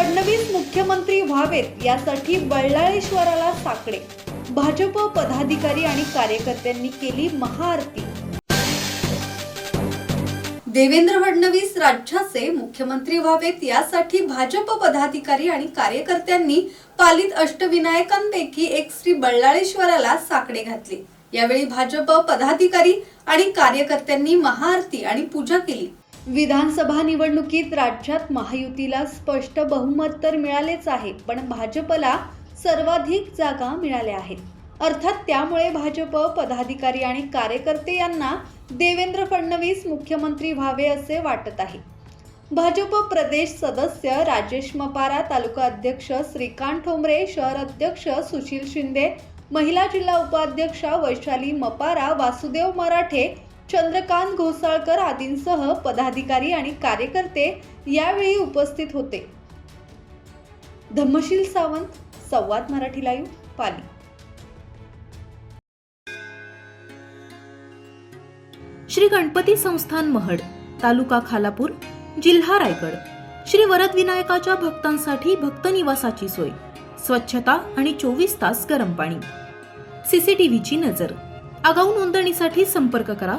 फडणवीस मुख्यमंत्री व्हावेत यासाठी बळलाळेश्वराला साकडे. भाजप पदाधिकारी आणि कार्यकर्त्यांनी केली महाआरती. देवेंद्र फडणवीस राज्याचे मुख्यमंत्री व्हावेत यासाठी भाजप पदाधिकारी आणि कार्यकर्त्यांनी पालित अष्टविनायकांपैकी एक श्री बल्लाळेश्वराला साकडे घातले. यावेळी भाजप पदाधिकारी आणि कार्यकर्त्यांनी महाआरती आणि पूजा केली. विधानसभा निवडणुकीत राज्यात महायुतीला स्पष्ट बहुमत तर मिळालेच आहे पण भाजपला सर्वाधिक जागा मिळाल्या आहेत. अर्थात त्यामुळे भाजप पदाधिकारी आणि कार्यकर्ते यांना देवेंद्र फडणवीस मुख्यमंत्री व्हावे असे वाटत आहे. भाजप प्रदेश सदस्य राजेश मपारा तालुका अध्यक्ष श्रीकांत ठोंबरे शहर अध्यक्ष सुशील शिंदे महिला जिल्हा उपाध्यक्षा वैशाली मपारा वासुदेव मराठे चंद्रकांत घोसाळकर आदींसह पदाधिकारी आणि कार्यकर्ते यावेळी उपस्थित होते. धम्मशील सावंत संवाद मराठी लाईव्ह पाली. श्री गणपती संस्थान महड तालुका खालापूर जिल्हा रायगड. श्री वरद विनायकाच्या भक्तांसाठी भक्त निवासाची सोय स्वच्छता आणि चोवीस तास गरम पाणी. सीसीटीव्हीची नजर. आगाऊ नोंदणीसाठी संपर्क करा